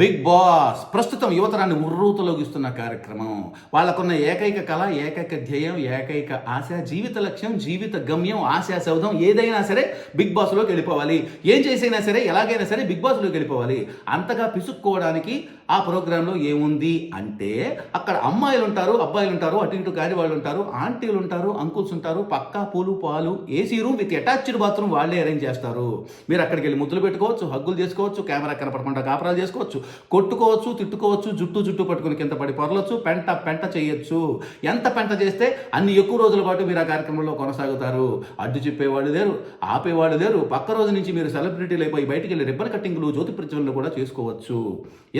Big boss ప్రస్తుతం యువతరాన్ని ఉర్రూతలోగిస్తున్న కార్యక్రమం. వాళ్ళకున్న ఏకైక కళ ఏకైక ధ్యేయం ఏకైక ఆశ జీవిత లక్ష్యం జీవిత గమ్యం ఆశా సౌధం ఏదైనా సరే బిగ్ బాస్లోకి వెళ్ళిపోవాలి. ఏం చేసైనా సరే ఎలాగైనా సరే బిగ్ బాస్లోకి వెళ్ళిపోవాలి. అంతగా పిసుక్కోవడానికి ఆ ప్రోగ్రాంలో ఏముంది అంటే అక్కడ అమ్మాయిలు ఉంటారు అబ్బాయిలు ఉంటారు అటు ఇటు కాని వాళ్ళు ఉంటారు ఆంటీలు ఉంటారు అంకుల్స్ ఉంటారు పక్కా పూలు పాలు AC room with attached bathroom వాళ్ళే అరేంజ్ చేస్తారు. మీరు అక్కడికి వెళ్ళి ముద్దులు పెట్టుకోవచ్చు హగ్గులు చేసుకోవచ్చు కెమెరా కనపడకుండా కాపరాలు చేసుకోవచ్చు కొట్టుకోవచ్చు తిట్టుకోవచ్చు జుట్టు జుట్టు పట్టుకుని కింద పడి పొరలొచ్చు పెంట పెంట చేయొచ్చు. ఎంత పెంట చేస్తే అన్ని ఎక్కువ రోజుల పాటు మీరు ఆ కార్యక్రమంలో కొనసాగుతారు. అడ్డు చెప్పేవాళ్ళు లేరు ఆపేవాళ్ళు లేరు. పక్క రోజు నుంచి మీరు సెలబ్రిటీలు అయిపోయి బయటికి వెళ్ళి రిబ్బన్ కట్టింగ్లు జ్యోతి ప్రచురణలు కూడా చేసుకోవచ్చు.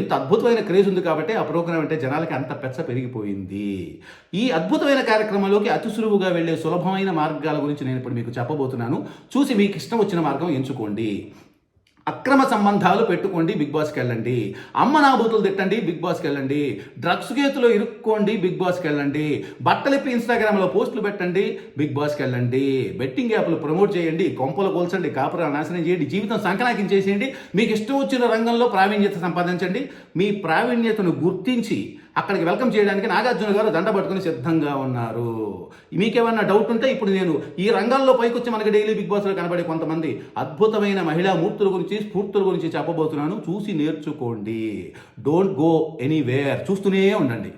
ఎంత అద్భుతం అద్భుతమైన క్రేజ్ ఉంది కాబట్టి ఆ ప్రోగ్రామ్ అంటే జనాలకి అంత పెచ్చ పెరిగిపోయింది. ఈ అద్భుతమైన కార్యక్రమంలోకి అతి సులువుగా వెళ్ళే సులభమైన మార్గాల గురించి నేను ఇప్పుడు మీకు చెప్పబోతున్నాను. చూసి మీకు ఇష్టం వచ్చిన మార్గం ఎంచుకోండి. అక్రమ సంబంధాలు పెట్టుకోండి బిగ్ బాస్కి వెళ్ళండి. అమ్మ నాబూతులు తిట్టండి బిగ్ బాస్కి వెళ్ళండి. డ్రగ్స్ కేసులో ఇరుక్కోండి బిగ్ బాస్కి వెళ్ళండి. బట్టలిప్పి ఇన్స్టాగ్రామ్లో పోస్టులు పెట్టండి బిగ్ బాస్కి వెళ్ళండి. బెట్టింగ్ యాప్లు ప్రమోట్ చేయండి కొంపలు కోల్చండి కాపురాలు నాశనం చేయండి జీవితం సంకనాకిం చేసేయండి. మీకు ఇష్టం వచ్చిన రంగంలో ప్రావీణ్యత సంపాదించండి. మీ ప్రావీణ్యతను గుర్తించి అక్కడికి వెల్కమ్ చేయడానికి నాగార్జున గారు దండ పట్టుకుని సిద్ధంగా ఉన్నారు. మీకేమన్నా డౌట్ ఉంటే ఇప్పుడు నేను ఈ రంగాల్లో పైకొచ్చి మనకి డైలీ బిగ్ బాస్లో కనబడే కొంతమంది అద్భుతమైన మహిళా మూర్తుల గురించి స్ఫూర్తుల గురించి చెప్పబోతున్నాను. చూసి నేర్చుకోండి. డోంట్ గో ఎనీవేర్ చూస్తూనే ఉండండి.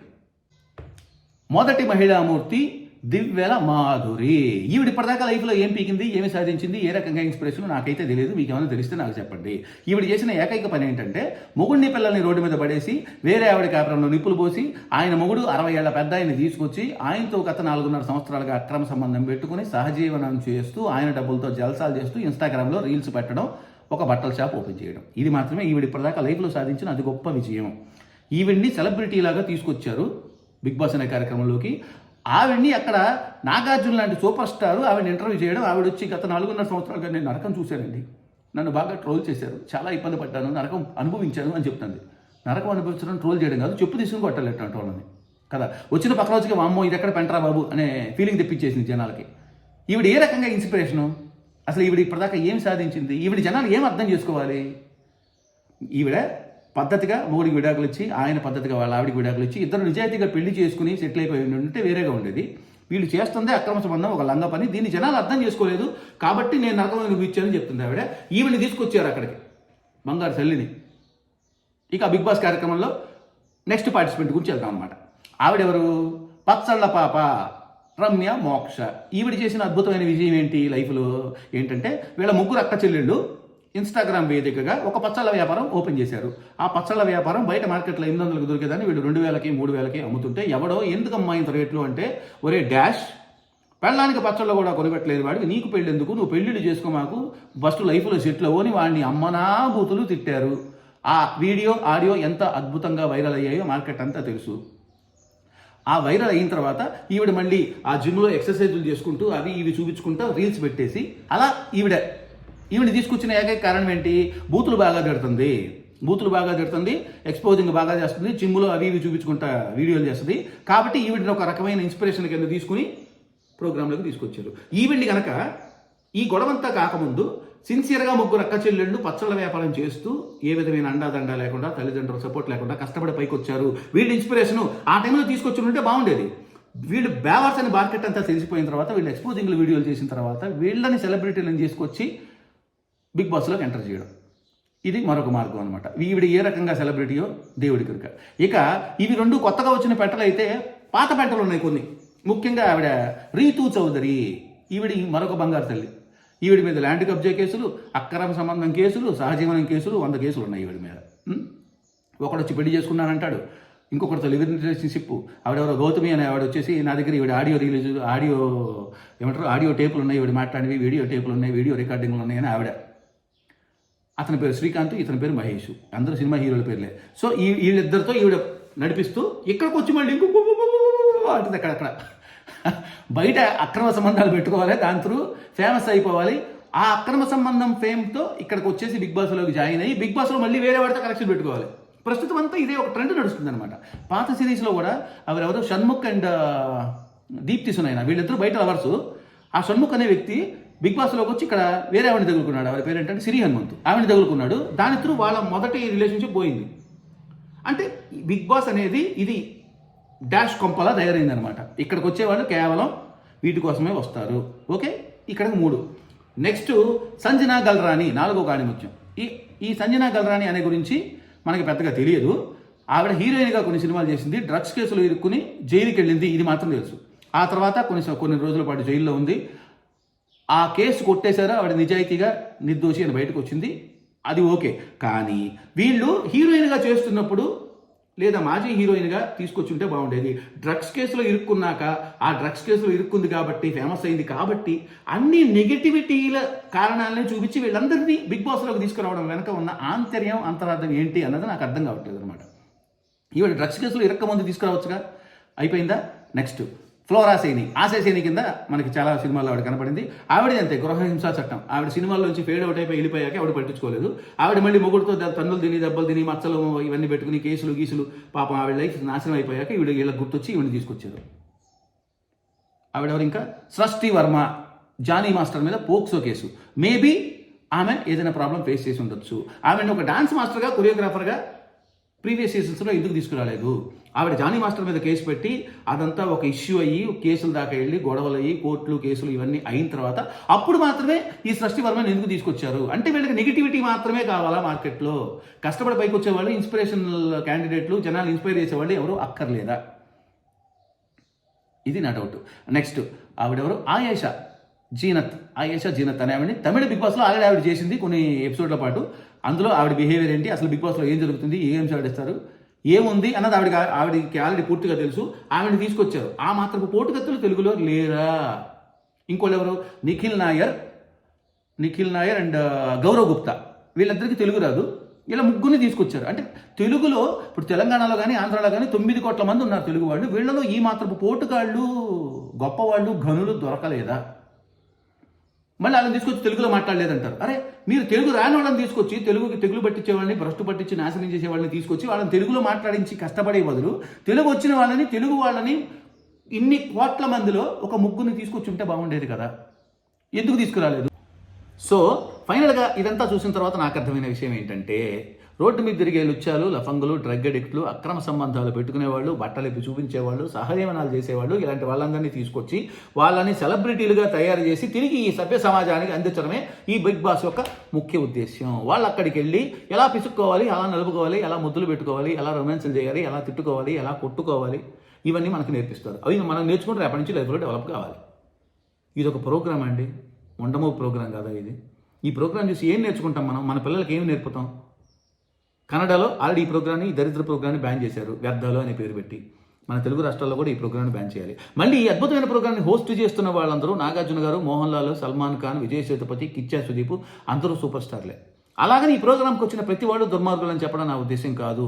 మొదటి మహిళామూర్తి దివ్యల మాధురి. ఈవిడ ఇప్పటిదాకా లైఫ్లో ఏం పీకింది ఏమి సాధించింది ఏ రకంగా ఇన్స్పిరేషన్ నాకైతే తెలియదు మీకు ఏమైనా తెలిస్తే నాకు చెప్పండి. ఈవిడ చేసిన ఏకైక పని ఏంటంటే మొగుడిని పిల్లల్ని రోడ్డు మీద పడేసి వేరే ఆవిడ కాపురంలో నిప్పులు పోసి ఆయన మొగుడు అరవై ఏళ్ళ పెద్ద ఆయన తీసుకొచ్చి ఆయనతో గత నాలుగున్నర సంవత్సరాలుగా అక్రమ సంబంధం పెట్టుకుని సహజీవనం చేస్తూ ఆయన డబ్బులతో జల్సాలు చేస్తూ ఇన్స్టాగ్రామ్లో రీల్స్ పెట్టడం ఒక బట్టల షాప్ ఓపెన్ చేయడం. ఇది మాత్రమే ఈవిడ ఇప్పటిదాకా లైఫ్లో సాధించిన అది గొప్ప విజయం. ఈవిడ్ని సెలబ్రిటీ లాగా తీసుకొచ్చారు బిగ్ బాస్ అనే కార్యక్రమంలోకి. ఆవిడ్ని అక్కడ నాగార్జున లాంటి సూపర్ స్టార్ ఆవిడ ఇంటర్వ్యూ చేయడం ఆవిడ వచ్చి గత నాలుగున్నర సంవత్సరాలుగా నేను నరకం చూశానండి. నన్ను బాగా ట్రోల్ చేశారు. చాలా ఇబ్బంది పడ్డాను నరకం అనుభవించాను అని చెప్తుంది. నరకం అనుభవించడం ట్రోల్ చేయడం కాదు చెప్పు తీసుకుని కొట్టాలి వాళ్ళని. కదా? వచ్చిన పక్క రోజుకి అమ్మో ఇది ఎక్కడ పెంటరా బాబు? అనే ఫీలింగ్ తెప్పించేసింది జనాలకి. ఈవిడ ఏ రకంగా ఇన్స్పిరేషను అసలు ఈవిడ ఇప్పటిదాకా ఏం సాధించింది? ఈవిడ జనాలు ఏం అర్థం చేసుకోవాలి? ఈవిడ పద్ధతిగా మూడికి విడాకులు ఇచ్చి ఆయన పద్ధతిగా వాళ్ళ ఆవిడికి విడాకులు ఇచ్చి ఇద్దరు నిజాయితీగా పెళ్ళి చేసుకుని సెటిల్ అయిపోయి ఉంటే వేరేగా ఉండేది. వీళ్ళు చేస్తుందే అక్రమ సంబంధం ఒక లంగ పని. దీన్ని జనాలు అర్థం చేసుకోలేదు. కాబట్టి నేను నరకం అనుభవించానని చెప్తుంది ఆవిడ. ఈవిని తీసుకొచ్చారు అక్కడికి బంగారు తల్లిని. ఇక బిగ్ బాస్ కార్యక్రమంలో నెక్స్ట్ పార్టిసిపెంట్ గురించి వెళ్తాం అనమాట ఆవిడెవరు? పచ్చళ్ళ పాప రమ్య మోక్ష. ఈవిడ చేసిన అద్భుతమైన విజయం ఏంటి లైఫ్లో? ఏంటంటే వీళ్ళ ముగ్గురు అక్క చెల్లెళ్ళు. ఇన్స్టాగ్రామ్ వేదికగా ఒక పచ్చళ్ళ వ్యాపారం ఓపెన్ చేశారు. ఆ పచ్చళ్ళ వ్యాపారం బయట మార్కెట్లో ఎనిమిది వందలకు దొరికేదాన్ని వీళ్ళు రెండు వేలకి మూడు వేలకి అమ్ముతుంటే ఎవడో ఎందుకమ్మా ఇంత రేట్లు అంటే ఒరే డాష్ పెళ్ళానికి పచ్చళ్ళు కూడా కొనిపెట్టలేదు వాడికి నీకు పెళ్ళెందుకు? నువ్వు పెళ్ళిళ్ళు చేసుకో మాకు. ఫస్ట్ లైఫ్లో సెటిల్ అవ్వని వాడిని అమ్మనా బూతులు తిట్టారు. ఆ వీడియో ఆడియో ఎంత అద్భుతంగా వైరల్ అయ్యాయో మార్కెట్ అంతా తెలుసు. ఆ వైరల్ అయిన తర్వాత ఈవిడ మళ్ళీ ఆ జిమ్లో ఎక్సర్సైజులు చేసుకుంటూ అవి ఇవి చూపించుకుంటూ రీల్స్ పెట్టేసి అలా ఈవిడ ఈవిని తీసుకొచ్చిన ఏకైక కారణం ఏంటి? బూతులు బాగా తిడుతుంది. బూతులు బాగా తిడుతుంది ఎక్స్పోజింగ్ బాగా చేస్తుంది చిమ్ములు అవి ఇవి చూపించుకుంటా వీడియోలు చేస్తుంది. కాబట్టి ఈవిడిని ఒక రకమైన ఇన్స్పిరేషన్ కింద తీసుకుని ప్రోగ్రాంలోకి తీసుకొచ్చారు. ఈవిడ్ని కనుక ఈ గొడవంతా కాకముందు సిన్సియర్గా ముగ్గురు అక్క చెల్లెళ్ళు పచ్చళ్ళ వ్యాపారం చేస్తూ ఏ విధమైన అండాదండా లేకుండా తల్లిదండ్రుల సపోర్ట్ లేకుండా కష్టపడి పైకి వచ్చారు వీళ్ళ ఇన్స్పిరేషన్ ఆ టైంలో తీసుకొచ్చి ఉంటే బాగుండేది. వీళ్ళు బ్యావర్స్ అని మార్కెట్ అంతా తెలిసిపోయిన తర్వాత వీళ్ళు ఎక్స్పోజింగ్లు వీడియోలు చేసిన తర్వాత వీళ్ళని సెలబ్రిటీలను తీసుకొచ్చి బిగ్ బాస్లోకి ఎంటర్ చేయడం. ఇది మరొక మార్గం అనమాట ఈవిడ ఏ రకంగా సెలబ్రిటీయో దేవుడి కనుక. ఇక ఇవి రెండు కొత్తగా వచ్చిన పెట్టలు అయితే పాత పెట్టలు ఉన్నాయి కొన్ని. ముఖ్యంగా ఆవిడ రీతూ చౌదరి. ఈవిడ మరొక బంగారు తల్లి. ఈవిడ మీద ల్యాండ్ కబ్జా కేసులు అక్రమ సంబంధం కేసులు సహజీవనం కేసులు వంద కేసులు ఉన్నాయి ఈవిడ మీద. ఒకడు వచ్చి పెళ్ళి చేసుకున్నానంటాడు. ఇంకొకరితో లివ్ రిలేషన్షిప్ ఆవిడెవరో గౌతమి అనే ఆవిడ వచ్చేసి నా దగ్గర ఈవిడ ఆడియో రిలీజ్ ఆడియో ఏమంటారు? ఆడియో టేపులు ఉన్నాయి. ఈవిడ మాట్లాడినవి వీడియో టేపులు ఉన్నాయి వీడియో రికార్డింగ్లు ఉన్నాయని ఆవిడ అతని పేరు శ్రీకాంత్ ఇతని పేరు మహేష్. అందరూ సినిమా హీరోల పేర్లే. సో ఈ వీళ్ళిద్దరితో ఈవిడ నడిపిస్తూ ఇక్కడికి వచ్చి మళ్ళీ ఇంకో అంటుంది అక్కడక్కడ బయట అక్రమ సంబంధాలు పెట్టుకోవాలి దాని త్రూ ఫేమస్ అయిపోవాలి. ఆ అక్రమ సంబంధం ఫేమ్తో ఇక్కడికి వచ్చేసి బిగ్ బాస్లోకి జాయిన్ అయ్యి బిగ్ బాస్లో మళ్ళీ వేరే వాడితో కనెక్షన్ పెట్టుకోవాలి. ప్రస్తుతం అంతా ఇదే ఒక ట్రెండ్ నడుస్తుంది అనమాట పాత సిరీస్లో కూడా అవి షణ్ముఖ్ అండ్ దీప్తి సునైన వీళ్ళిద్దరూ బయట లవర్సు ఆ షణ్ముఖ్ అనే వ్యక్తి బిగ్ బాస్లోకి వచ్చి ఇక్కడ వేరే ఆవిడ తగులుకున్నాడు. ఆవిడ పేరు ఏంటంటే సిరి హనుమంతు. ఆవిడ తగులుకున్నాడు. దాని త్రూ వాళ్ళ మొదటి రిలేషన్షిప్ పోయింది. అంటే బిగ్ బాస్ అనేది ఇది డాష్ కొంపలా తయారైందనమాట ఇక్కడికి వచ్చేవాళ్ళు కేవలం వీటి కోసమే వస్తారు. ఓకే? ఇక్కడికి మూడు. నెక్స్ట్ సంజనా గల్రాని నాలుగో కాణిముత్యం ఈ ఈ సంజనా గల్రాని అనే గురించి మనకి పెద్దగా తెలియదు. ఆవిడ హీరోయిన్గా కొన్ని సినిమాలు చేసింది. డ్రగ్స్ కేసులు ఇరుక్కుని జైలుకి వెళ్ళింది ఇది మాత్రం తెలుసు. ఆ తర్వాత కొన్ని కొన్ని రోజుల పాటు జైల్లో ఉంది. ఆ కేసు కొట్టేశారు? ఆవిడ నిజాయితీగా నిర్దోషి అని బయటకు వచ్చింది. అది ఓకే. కానీ వీళ్ళు హీరోయిన్గా చేస్తున్నప్పుడు లేదా మాజీ హీరోయిన్గా తీసుకొచ్చుంటే బాగుండేది. డ్రగ్స్ కేసులో ఇరుక్కున్నాక ఆ డ్రగ్స్ కేసులో ఇరుక్కుంది కాబట్టి ఫేమస్ అయింది కాబట్టి అన్ని నెగిటివిటీల కారణాలని చూపించి వీళ్ళందరినీ బిగ్ బాస్లోకి తీసుకురావడం వెనక ఉన్న ఆంతర్యం అంతరార్థం ఏంటి అన్నది నాకు అర్థం కావట్లేదు అనమాట ఈవిడ డ్రగ్స్ కేసులో ఇరక్క ముందు తీసుకురావచ్చుగా? అయిపోయిందా? నెక్స్ట్. ఫ్లోరాసేని. సైని ఆశయ కింద మనకి చాలా సినిమాల్లో ఆవిడ కనపడింది. ఆవిడ అంతే గృహ హింసా చట్టం. ఆవిడ సినిమాల్లోంచి ఫేడ్ అవుట్ అయిపోయి వెళ్ళిపోయాక ఆవిడ పట్టించుకోలేదు. ఆవిడ మళ్ళీ మొగుడుతో తన్నులు తిని దెబ్బలు తిని మచ్చలు ఇవన్నీ పెట్టుకుని కేసులు గీసులు పాపం ఆవిడ లైఫ్ నాశనం అయిపోయాక ఈవిడ వీళ్ళకి గుర్తొచ్చి ఈవిడ తీసుకొచ్చారు. ఆవిడెవరు ఇంకా? సృష్టి వర్మ జానీ మాస్టర్ మీద పోక్సో కేసు. మేబీ ఆమె ఏదైనా ప్రాబ్లం ఫేస్ చేసి ఉండొచ్చు. ఆమెను ఒక డాన్స్ మాస్టర్గా కొరియోగ్రాఫర్గా ప్రీవియస్ సీజన్స్లో ఎందుకు తీసుకురాలేదు? ఆవిడ జానీ మాస్టర్ మీద కేసు పెట్టి అదంతా ఒక ఇష్యూ అయ్యి కేసుల దాకా వెళ్ళి గొడవలు అయ్యి కోర్టులు కేసులు ఇవన్నీ అయిన తర్వాత అప్పుడు మాత్రమే ఈ సృష్టి వర్మని ఎందుకు తీసుకొచ్చారు? అంటే వీళ్ళకి నెగిటివిటీ మాత్రమే కావాలా మార్కెట్లో? కష్టపడి పైకి వచ్చేవాళ్ళు ఇన్స్పిరేషనల్ క్యాండిడేట్లు జనాలు ఇన్స్పైర్ చేసేవాళ్ళు ఎవరు అక్కర్లేదా? ఇది నా డౌట్ నెక్స్ట్ ఆవిడెవరు? ఆయేషా. జీనత్ ఆయేషా జీనత్ అనే ఆవిడని. తమిళ బిగ్ బాస్లో ఆల్రెడీ ఆవిడ చేసింది కొన్ని ఎపిసోడ్ల పాటు. అందులో ఆవిడ బిహేవియర్ ఏంటి అసలు బిగ్ బాస్లో ఏం జరుగుతుంది ఏ గేమ్స్ ఆడిస్తారు ఏముంది అన్నది ఆవిడ ఆవిడకి ఆల్రెడీ పూర్తిగా తెలుసు. ఆవిడని తీసుకొచ్చారు. ఆ మాత్రపు పోటుకత్తులు తెలుగులో లేరా? ఇంకోళ్ళు ఎవరు? నిఖిల్ నాయర్ నిఖిల్ నాయర్ అండ్ గౌరవ్ గుప్తా. వీళ్ళందరికీ తెలుగు రాదు. ఇలా ముగ్గురిని తీసుకొచ్చారు. అంటే తెలుగులో ఇప్పుడు తెలంగాణలో కానీ ఆంధ్రాలో కానీ తొమ్మిది కోట్ల మంది ఉన్నారు తెలుగు వాళ్ళు. వీళ్ళలో ఈ మాత్రపు పోటుగాళ్ళు గొప్పవాళ్ళు ఘనులు దొరకలేదా? మళ్ళీ వాళ్ళని తీసుకొచ్చి తెలుగులో మాట్లాడలేదంటారు. అరే మీరు తెలుగు రాని వాళ్ళని తీసుకొచ్చి తెలుగుకి తెలుగు పట్టించే వాళ్ళని భ్రష్టు పట్టించి నాశనం చేసే వాళ్ళని తీసుకొచ్చి వాళ్ళని తెలుగులో మాట్లాడించి కష్టపడే బదులు తెలుగు వచ్చిన వాళ్ళని తెలుగు వాళ్ళని ఇన్ని కోట్ల మందిలో ఒక ముగ్గురిని తీసుకొచ్చి ఉంటే బాగుండేది కదా. ఎందుకు తీసుకురాలేదు? సో ఫైనల్గా ఇదంతా చూసిన తర్వాత నాకు అర్థమైన విషయం ఏంటంటే రోడ్డు మీద తిరిగే లుచ్చాలు లఫంగులు డ్రగ్ అడిక్ట్లు అక్రమ సంబంధాలు పెట్టుకునేవాళ్ళు బట్టలు ఇప్పి చూపించేవాళ్ళు సహజీవనాలు చేసేవాళ్ళు ఇలాంటి వాళ్ళందరినీ తీసుకొచ్చి వాళ్ళని సెలబ్రిటీలుగా తయారు చేసి తిరిగి ఈ సభ్య సమాజానికి అందించడమే ఈ బిగ్ బాస్ యొక్క ముఖ్య ఉద్దేశ్యం. వాళ్ళు అక్కడికి వెళ్ళి ఎలా పిసుక్కోవాలి ఎలా నలుపుకోవాలి ఎలా ముద్దులు పెట్టుకోవాలి ఎలా రొమాన్సులు చేయాలి ఎలా తిట్టుకోవాలి ఎలా కొట్టుకోవాలి ఇవన్నీ మనకు నేర్పిస్తారు. అవి మనం నేర్చుకుంటే రేపటి నుంచి లైఫ్లో డెవలప్ కావాలి. ఇది ఒక ప్రోగ్రామ్ అండి. ఉండమో ప్రోగ్రామ్ కాదా ఇది? ఈ ప్రోగ్రామ్ చూసి ఏం నేర్చుకుంటాం మనం? మన పిల్లలకి ఏం నేర్పుతాం? కన్నడలో ఆల్రెడీ ఈ ప్రోగ్రామ్ని ఈ దరిద్ర ప్రోగ్రామ్ని బ్యాన్ చేశారు వ్యర్థాలు అనే పేరు పెట్టి. మన తెలుగు రాష్ట్రాల్లో కూడా ఈ ప్రోగ్రామ్ని బ్యాన్ చేయాలి. మళ్ళీ ఈ అద్భుతమైన ప్రోగ్రామ్ని హోస్ట్ చేస్తున్న వాళ్ళందరూ నాగార్జున గారు మోహన్ లాల్ సల్మాన్ ఖాన్ విజయ్ సేతుపతి కిచ్చా సుదీప్ అందరూ సూపర్ స్టార్లే. అలాగని ఈ ప్రోగ్రామ్కి వచ్చిన ప్రతి వాడు దుర్మార్గులు అని చెప్పడం నా ఉద్దేశం కాదు.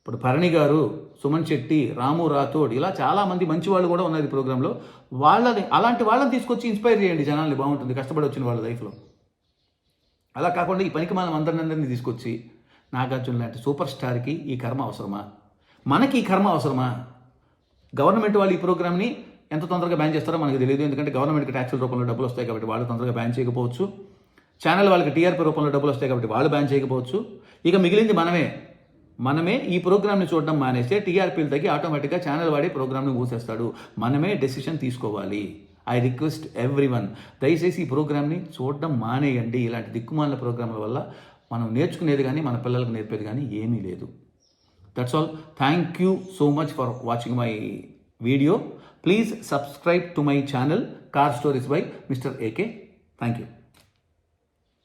ఇప్పుడు భరణి గారు సుమన్ శెట్టి రాము రాథోడ్ ఇలా చాలామంది మంచి వాళ్ళు కూడా ఉన్నారు ఈ ప్రోగ్రాంలో వాళ్ళని అలాంటి వాళ్ళని తీసుకొచ్చి ఇన్స్పైర్ చేయండి జనాల్ని బాగుంటుంది కష్టపడి వచ్చిన వాళ్ళ లైఫ్లో. అలా కాకుండా ఈ పనికి మనం అందరిని తీసుకొచ్చి నాగార్జున లాంటి సూపర్ స్టార్కి ఈ కర్మ అవసరమా? మనకి ఈ కర్మ అవసరమా? గవర్నమెంట్ వాళ్ళు ఈ ప్రోగ్రామ్ని ఎంత తొందరగా బ్యాన్ చేస్తారో మనకు తెలియదు. ఎందుకంటే గవర్నమెంట్కి ట్యాక్సుల రూపంలో డబ్బులు వస్తాయి కాబట్టి వాళ్ళు తొందరగా బ్యాన్ చేయకపోవచ్చు. ఛానల్ వాళ్ళకి టీఆర్పీ రూపంలో డబ్బులు వస్తాయి కాబట్టి వాళ్ళు బ్యాన్ చేయకపోవచ్చు. ఇక మిగిలింది మనమే. మనమే ఈ ప్రోగ్రామ్ని చూడడం మానేస్తే టీఆర్పీలు తగ్గి ఆటోమేటిక్గా ఛానల్ వాడి ప్రోగ్రామ్ని మూసేస్తాడు. మనమే డెసిషన్ తీసుకోవాలి. ఐ రిక్వెస్ట్ ఎవ్రీ వన్ దయచేసి ఈ ప్రోగ్రామ్ని చూడడం మానేయండి. ఇలాంటి దిక్కుమాల ప్రోగ్రాంల వల్ల మనం నేర్చుకునేది కానీ మన పిల్లలకు నేర్పేది కానీ ఏమీ లేదు. That's all thank you so much for watching my video please subscribe to my channel car stories by mister AK thank you